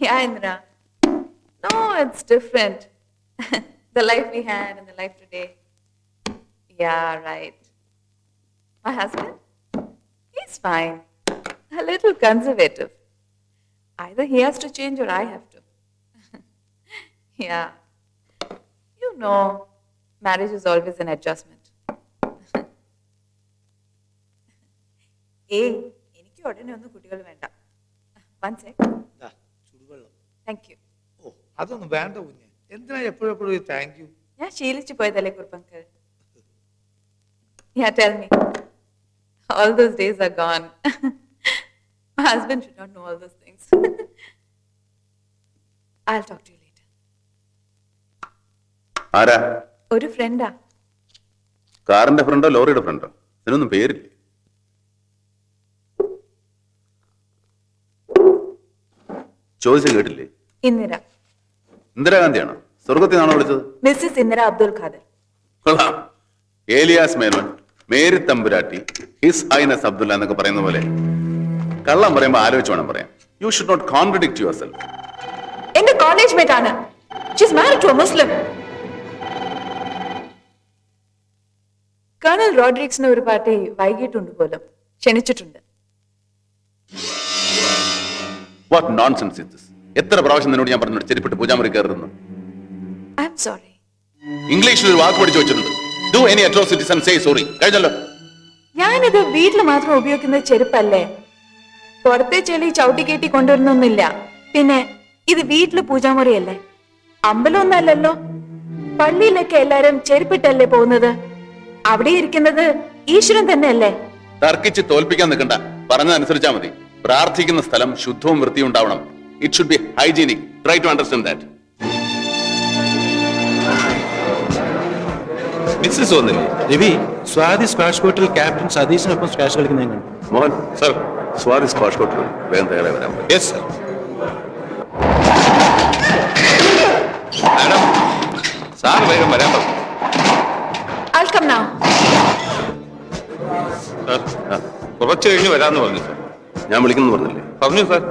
Yeah, Indra. No, it's different. the life we had and the life today. Yeah, right. My husband? He's fine. A little conservative. Either he has to change or I have to. yeah. You know, marriage is always an adjustment. ഏയ് എനിക്ക് ഉടനെ ഒന്നും കുട്ടികൾ വേണ്ട one second ദാ, ചുടുവെള്ളം thank you ഓ അതൊന്നും വേണ്ട കുഞ്ഞ് എന്തിനാ എപ്പോഴും എപ്പോഴും താങ്ക് യു ഞാൻ ശീലിച്ചു പോയതല്ലേ കുറുപ്പങ്കൽ Yeah, tell me. All those days are gone. My husband should not know all those things. I'll talk to you later. ആരാ ഒരു ഫ്രണ്ടാ കാറിന്റെ ഫ്രണ്ടോ ലോറിയുടെ ഫ്രണ്ടോ ഇതിനൊന്നും പേരില്ലേ ചോദിച്ചു കേട്ടില്ലേ? ഇന്ദിര. ഇന്ദിരാഗാന്ധിയാണോ? സ്വർഗത്തിൽ നിന്നാണോ വിളിച്ചത്? മിസ്സിസ് ഇന്ദിര അബ്ദുൽ ഖാദർ. കൊള്ളാം. Elias Menon Mary Thampuratti his highness Abdullah എന്നൊക്കെ പറയുന്ന പോലെ. കള്ളം പറയുമ്പോ ആലോചിച്ച് വേണം പറയാം you should not contradict yourself എന്റെ കോളേജ് മേറ്റ് ആണ്. She's married to a Muslim colonel റോഡ്രിക്സിന് ഒരു പാർട്ടി വൈകിട്ടുണ്ട് പോലും. ക്ഷണിച്ചിട്ടുണ്ട്. വാട്ട് നോൺസെൻസ് ഇസ് ദിസ് എത്ര പ്രാവശ്യം നിന്നോട് ഞാൻ പറഞ്ഞു ചെരിപ്പിട്ട് പൂജാമുറി കയറുന്നു ഇംഗ്ലീഷിൽ ഒരു വാക്ക് പഠിച്ചു വെച്ചിട്ടുണ്ട് do any atrocities and say sorry കഴിഞ്ഞല്ലോ. ഞാനിത് വീട്ടിൽ മാത്രം ഉപയോഗിക്കുന്ന ചെരുപ്പല്ലേ? പുറത്തെ ചെളി ചവിട്ടി കയറ്റി കൊണ്ടുവരുന്നൊന്നുമില്ല. പിന്നെ ഇത് വീട്ടിൽ പൂജാമുറിയല്ലേ? അമ്പലമൊന്നല്ലല്ലോ. പള്ളിയിലൊക്കെ എല്ലാരും ചെരുപ്പിട്ടല്ലേ പോകുന്നത്? അവിടെ ഇരിക്കുന്നത് ഈശ്വരൻ തന്നെയല്ലേ? തർക്കിച്ച് തോൽപ്പിക്കാൻ നിൽക്കണ്ട. പറഞ്ഞതനുസരിച്ചാ മതി. പ്രാർത്ഥിക്കുന്ന സ്ഥലം ശുദ്ധവും വൃത്തിയും ഉണ്ടാവണം. It should be hygienic try to understand that Mrs വന്നില്ലേ രവി സ്വാതി സ്ക്വാഷ് കോർട്ടിൽ ക്യാപ്റ്റൻ സതീശിനൊപ്പം സ്ക്വാഷ് കളിക്കുന്ന ഞാൻ കണ്ടു മോഹൻ സർ സ്വാതി സ്ക്വാഷ് കോർട്ടിൽ വേഗം തയ്യാറായി വരാൻ യെസ് സർ മാഡം സാർ വേഗം വരാൻ പറഞ്ഞു ആൽക്കം നാ സാർ കുറച്ച് കഴിഞ്ഞ് വരാമെന്ന് പറഞ്ഞു സാർ ഞാൻ വിളിക്കുന്നു പറഞ്ഞില്ലേ? പറഞ്ഞു സാർ.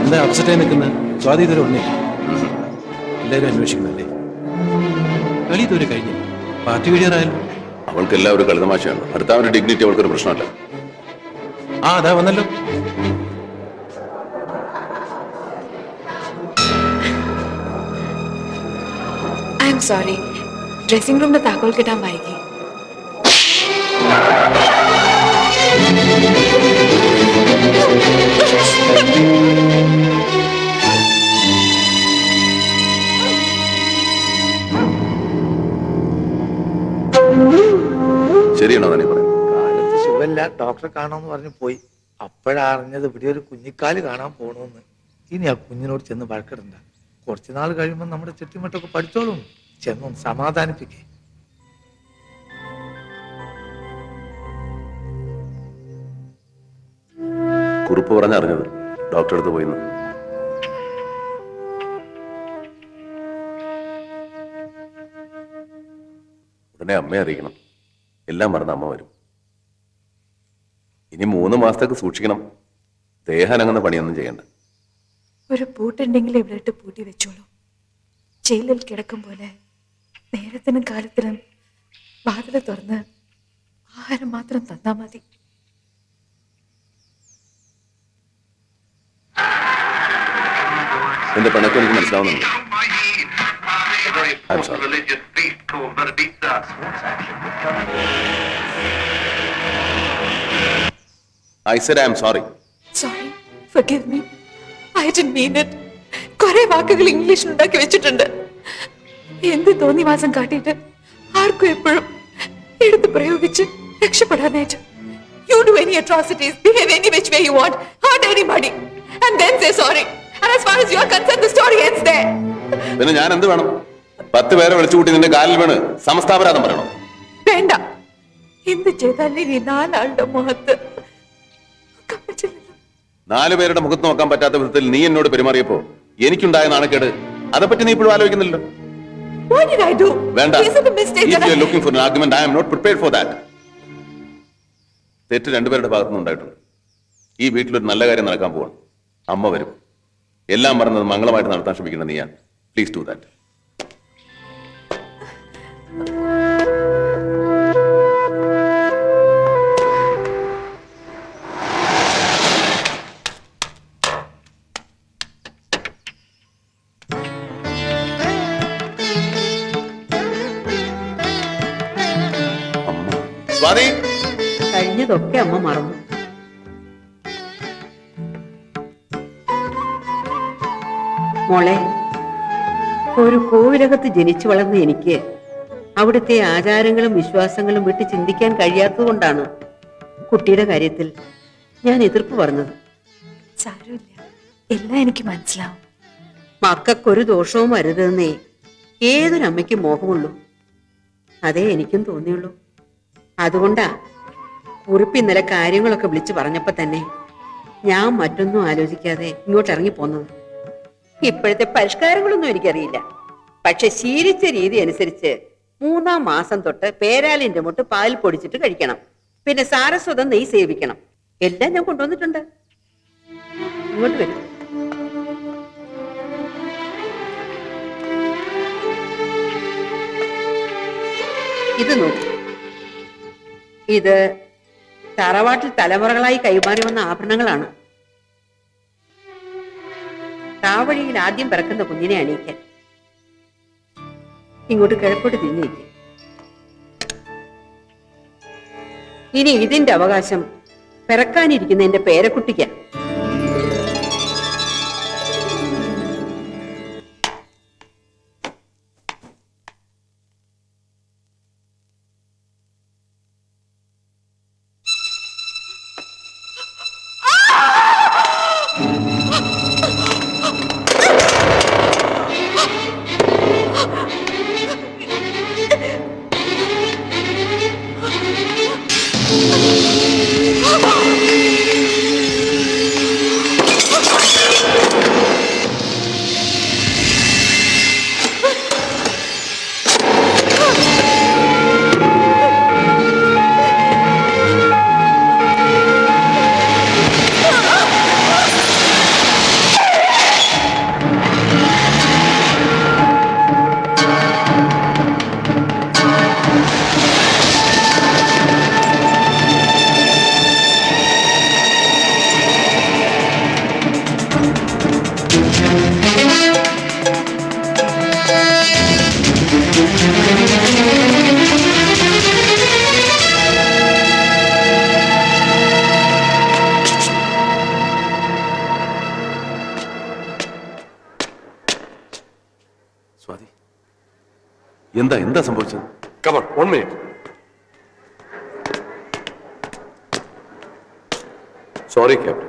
എന്താ അപ്സെറ്റ് നിൽക്കുന്നത് സ്വാതി ഇതുവരെ അന്വേഷിക്കുന്നല്ലേ കളി ഇതുവരെ കഴിഞ്ഞു പാർട്ടി വഴിയാറായാലും അവൾക്ക് എല്ലാവരും ഒരു കളിതമാശയാണ്. അടുത്ത അവരുടെ ഡിഗ്നിറ്റി അവൾക്കൊരു പ്രശ്നമല്ല. ആ അതാ വന്നല്ലോ. ഐ എം സോറി ഡ്രസ്സിംഗ് റൂമിന്റെ താക്കോൽ കിട്ടാൻ വൈകി. ഡോക്ടറെ കാണാമെന്ന് പറഞ്ഞ് പോയി. അപ്പോഴറിഞ്ഞത് ഇവിടെ ഒരു കുഞ്ഞിക്കാൽ കാണാൻ പോണെന്ന്. ഇനി ആ കുഞ്ഞിനോട് ചെന്ന് വഴക്കിടണ്ട. കുറച്ചു നാൾ കഴിയുമ്പോൾ നമ്മുടെ ചുറ്റുമട്ടൊക്കെ പഠിച്ചോളും. ചെന്നൊന്ന് സമാധാനിപ്പിക്കേ. കുറിപ്പ് പറഞ്ഞറിഞ്ഞത് ഡോക്ടറെ അടുത്ത് പോയിന്ന്. ഉടനെ അമ്മയെ അറിയിക്കണം. എല്ലാം മറന്ന് അമ്മ വരും. ഇനി മൂന്ന് മാസത്തേക്ക് സൂക്ഷിക്കണം. ദേഹനങ്ങുന്ന പണിയൊന്നും ചെയ്യണ്ട. ഒരു പൂട്ടുണ്ടെങ്കിൽ ഇവിടെ ഇട്ട് പൂട്ടി വെച്ചോളൂ. ജയിലിൽ കിടക്കും പോലെ നേരത്തിനും കാലത്തിനും വാതിൽ തുറന്ന് ആഹാരം മാത്രം തന്നാ മതി. എന്റെ പണക്കെ എനിക്ക് മനസ്സിലാവുന്നുണ്ട്. I'm sorry. I said I'm sorry sorry forgive me I did mean it കുറെ വാക്കുകൾ ഇംഗ്ലീഷിൽ ഉണ്ടാക്കി വെച്ചിട്ടുണ്ട്. എന്ത് തോന്നിവാസം കാട്ടിയിട്ട് ആർക്കും എപ്പോഴും എടുത്ത് പ്രയോഗിച്ച് രക്ഷപ്പെടാനായിട്ട് you do any atrocities behave any which way you want. Hurt anybody. And then say sorry. And as far as you are concerned the story ends there. പിന്നെ ഞാൻ എന്ത് വേണം? പത്ത് പേരെ വിളിച്ചു കൂട്ടി നിന്റെ കാലിൽ വീണ് സമസ്താപരാധം പറയണം? വേണ്ട. എന്ത് ചെയ്താലും ഇനി നാലാളുടെ മുഖത്ത് നാലു പേരുടെ മുഖത്ത് നോക്കാൻ പറ്റാത്ത വിധത്തിൽ നീ എന്നോട് പെരുമാറിയപ്പോ എനിക്കുണ്ടായ നാണക്കേട് അതേപ്പറ്റി നീ ഇപ്പോഴും ആലോചിക്കുന്നില്ലല്ലോ? What did I do? വേണ്ട. Is it a mistake that I... am not prepared for that. തെറ്റ് രണ്ടുപേരുടെ ഭാഗത്തുനിന്ന് ഉണ്ടായിട്ടുണ്ട്. ഈ വീട്ടിലൊരു നല്ല കാര്യം നടക്കാൻ പോവാണ്. അമ്മ വരും. എല്ലാം മറന്നത് മംഗളമായിട്ട് നടത്താൻ ശ്രമിക്കുന്ന നീയാണ്. പ്ലീസ് ഡു ദാറ്റ് കഴിഞ്ഞതൊക്കെ അമ്മ മറന്നു. മോളെ ഒരു കോവിലകത്ത് ജനിച്ചു വളർന്ന എനിക്ക് അവിടുത്തെ ആചാരങ്ങളും വിശ്വാസങ്ങളും വിട്ട് ചിന്തിക്കാൻ കഴിയാത്തതുകൊണ്ടാണ് കുട്ടിയുടെ കാര്യത്തിൽ ഞാൻ എതിർപ്പ് പറഞ്ഞത്. സാരമില്ല. എല്ലാം എനിക്ക് മനസ്സിലാവും. മക്കൾക്കൊരു ദോഷവും വരുതെന്നേ ഏതൊരമ്മയ്ക്കും മോഹമുള്ളൂ. അതേ എനിക്കും തോന്നിയുള്ളൂ. അതുകൊണ്ടാ കുറിപ്പ് ഇന്നലെ കാര്യങ്ങളൊക്കെ വിളിച്ചു പറഞ്ഞപ്പോ തന്നെ ഞാൻ മറ്റൊന്നും ആലോചിക്കാതെ ഇങ്ങോട്ട് ഇറങ്ങി പോന്നത് ഇപ്പോഴത്തെ പരിഷ്കാരങ്ങളൊന്നും എനിക്കറിയില്ല. പക്ഷെ ശീലിച്ച രീതി അനുസരിച്ച് മൂന്നാം മാസം തൊട്ട് പേരാലിന്റെ മുട്ട് പാൽ പൊടിച്ചിട്ട് കഴിക്കണം. പിന്നെ സാരസ്വതം നെയ് സേവിക്കണം. എല്ലാം ഞാൻ കൊണ്ടുവന്നിട്ടുണ്ട്. ഇങ്ങോട്ട് വരും. ഇത് നോക്കൂ. ഇത് തറവാട്ടിൽ തലമുറകളായി കൈമാറി വന്ന ആഭരണങ്ങളാണ്. താവഴിയിൽ ആദ്യം പിറക്കുന്ന കുഞ്ഞിനെ അണിയിക്കാൻ. ഇങ്ങോട്ട് കിഴക്കോട്ട് തിരിഞ്ഞിരിക്കും. ഇനി ഇതിന്റെ അവകാശം പിറക്കാനിരിക്കുന്ന എന്റെ പേരക്കുട്ടിക്കാ. എന്താ എന്താ സംഭവിച്ചത്? കമൺ ഓൺമേ one minute. Sorry captain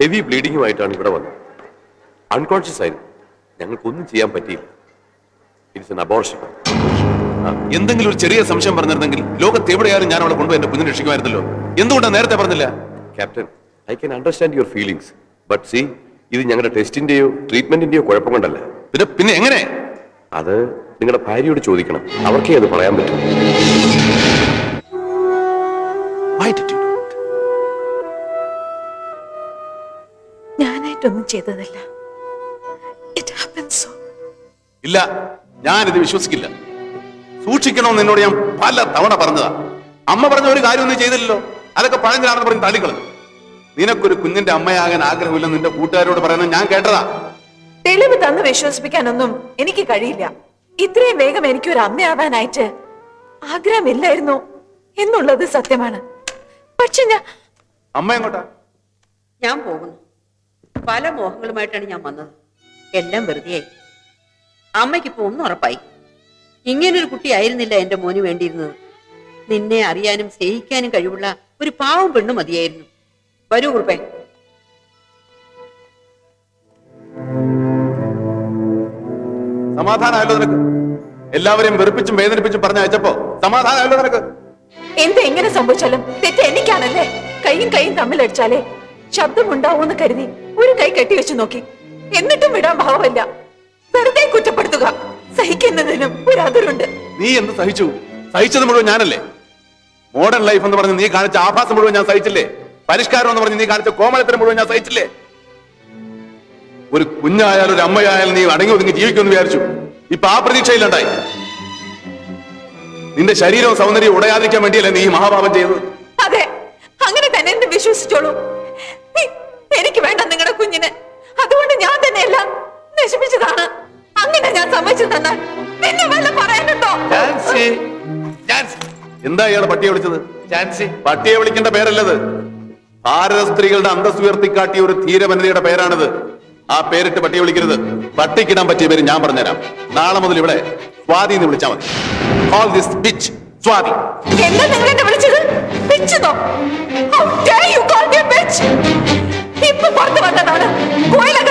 heavy ബ്ലീഡിങ്ങുമായിട്ടാണ് ഇവിടെ വന്നത്. അൺകോൺഷ്യസ് ആയിരുന്നു. ഞങ്ങൾക്കൊന്നും ചെയ്യാൻ പറ്റിയില്ല. ഇറ്റ്സ് എൻ അബോർഷൻ എന്തെങ്കിലും ഒരു ചെറിയ സംശയം പറഞ്ഞിരുന്നെങ്കിൽ ലോകത്ത് എവിടെയാലും ഞാൻ അവളെ കൊണ്ടുപോയി എന്റെ കുഞ്ഞിനെ രക്ഷിക്കുമായിരുന്നല്ലോ. എന്തുകൊണ്ടാണ് നേരത്തെ പറഞ്ഞില്ല? Captain I can understand your feelings but see ഇത് ഞങ്ങളുടെ ടെസ്റ്റിന്റെയോ ട്രീറ്റ്മെന്റിന്റെയോ കുഴപ്പം കൊണ്ടല്ല. പിന്നെ പിന്നെ എങ്ങനെ? അത് നിങ്ങളുടെ ഭാര്യയോട് ചോദിക്കണം. അവർക്കേ അത് പറയാൻ പറ്റും. Why did you do it? ഞാനായിട്ടൊന്നും ചെയ്തതല്ല. ഇറ്റ് ഹാപ്പൻ സോ ഇല്ല ഞാനിത് വിശ്വസിക്കില്ല. സൂക്ഷിക്കണമെന്ന് എന്നോട് ഞാൻ പല തവണ പറഞ്ഞതാ. അമ്മ പറഞ്ഞ ഒരു കാര്യം ഒന്നും ചെയ്തില്ലല്ലോ. അതൊക്കെ പഴഞ്ഞാണെന്ന് പറഞ്ഞ് തള്ളിക്കളഞ്ഞു. നിനക്കൊരു കുഞ്ഞിന്റെ അമ്മയാകാൻ ആഗ്രഹമില്ലെന്ന് നിന്റെ കൂട്ടുകാരോട് പറയുന്നത് ഞാൻ കേട്ടതാ. തെളിവ് തന്ന് വിശ്വസിപ്പിക്കാനൊന്നും എനിക്ക് കഴിയില്ല. ഇത്രയും വേഗം എനിക്ക് ഒരു അമ്മയാവാനായിട്ട് ആഗ്രഹമില്ലായിരുന്നു എന്നുള്ളത് സത്യമാണ്. പക്ഷെ ഞാൻ അമ്മ എങ്ങോട്ടാ? ഞാൻ പോകുന്നു. പല മോഹങ്ങളുമായിട്ടാണ് ഞാൻ വന്നത്. എല്ലാം വെറുതെയായി. അമ്മയ്ക്കിപ്പോ ഒന്നും ഉറപ്പായി. ഇങ്ങനൊരു കുട്ടിയായിരുന്നില്ല എന്റെ മോന് വേണ്ടിയിരുന്നത്. നിന്നെ അറിയാനും സ്നേഹിക്കാനും കഴിവുള്ള ഒരു പാവം പെണ്ണു മതിയായിരുന്നു. വരൂ കുറുപ്പേ. സമാധാനമല്ലോ നിനക്ക്. എല്ലാവരെയും വെറുപ്പിച്ചും വേദനിപ്പിച്ചും പറഞ്ഞ അയച്ചപ്പോ സമാധാനമല്ലോ നിനക്ക്. എന്ത് എങ്ങനെ സംഭവിച്ചാലും തെറ്റ് എനിക്കാണല്ലേ? കൈയും കൈയും തമ്മിലടിച്ചാലേ ശബ്ദമുണ്ടാവൂന്ന് കരുതി ഒരു കൈ കെട്ടിവെച്ചു നോക്കി. എന്നിട്ടും വിടാൻ ഭാവമല്ല. വെറുതെ കുറ്റപ്പെടുത്തുക. സഹിക്കുന്നതിനും ഒരു അതിരുണ്ട്. നീ എന്ത് സഹിച്ചു? സഹിച്ചത് മുഴുവൻ ഞാനല്ലേ? മോഡേൺ ലൈഫ് എന്ന് പറഞ്ഞ് നീ കാണിച്ച ആഭാസം മുഴുവൻ ഞാൻ സഹിച്ചില്ലേ? പരിഷ്കാരം എന്ന് പറഞ്ഞ് നീ കാണിച്ച കോമളത്തിന് മുഴുവൻ ഞാൻ സഹിച്ചില്ലേ? ഒരു കുഞ്ഞായാലും ഒരു അമ്മയായാലും നീ അടങ്ങി ഒതുങ്ങി ജീവിക്കുമെന്ന് വിചാരിച്ചു. ഇപ്പൊ ആ പ്രതീക്ഷയിലുണ്ടായി. നിന്റെ ശരീരവും സൗന്ദര്യവും ഉടയാതിരിക്കാൻ വേണ്ടിയല്ലേ നീ ഈ മഹാപാപം ചെയ്തത്? അതെ. അങ്ങനെ തന്നെ എന്നെ വിശ്വസിച്ചോളൂ. എനിക്ക് വേണ്ട നിങ്ങളുടെ കുഞ്ഞിന്. അതുകൊണ്ട് ഞാൻ തന്നെ എല്ലാം നശിപ്പിച്ചതാണ്. അങ്ങനെ ഞാൻ സമ്മതിച്ചു തന്നാൽ പിന്നെ വല്ല പറയാനുണ്ടോ? എന്താ ഇയാളെ പട്ടിയെ വിളിച്ചത്? ചാൻസി പട്ടിയെ വിളിക്കേണ്ട പേരല്ലത്. ഭാരത സ്ത്രീകളുടെ അന്തസ് ഉയർത്തിക്കാട്ടിയ ഒരു ധീരവനിതയുടെ പേരാണിത്. ആ പേരിട്ട് പട്ടിയെ വിളിക്കരുത്. പട്ടിക്കിടാൻ പറ്റിയ പേര് ഞാൻ പറഞ്ഞുതരാം. നാളെ മുതൽ ഇവിടെ സ്വാതി എന്ന് വിളിച്ചാൽ മതി. Call this bitch Swathi. എന്താ നിങ്ങൾ എന്നെ വിളിച്ചത്? പിച്ചതോ പിച്ച് ഇപ്പൊ പുറത്തു വന്നതാണ്. കോയിലകത്തെ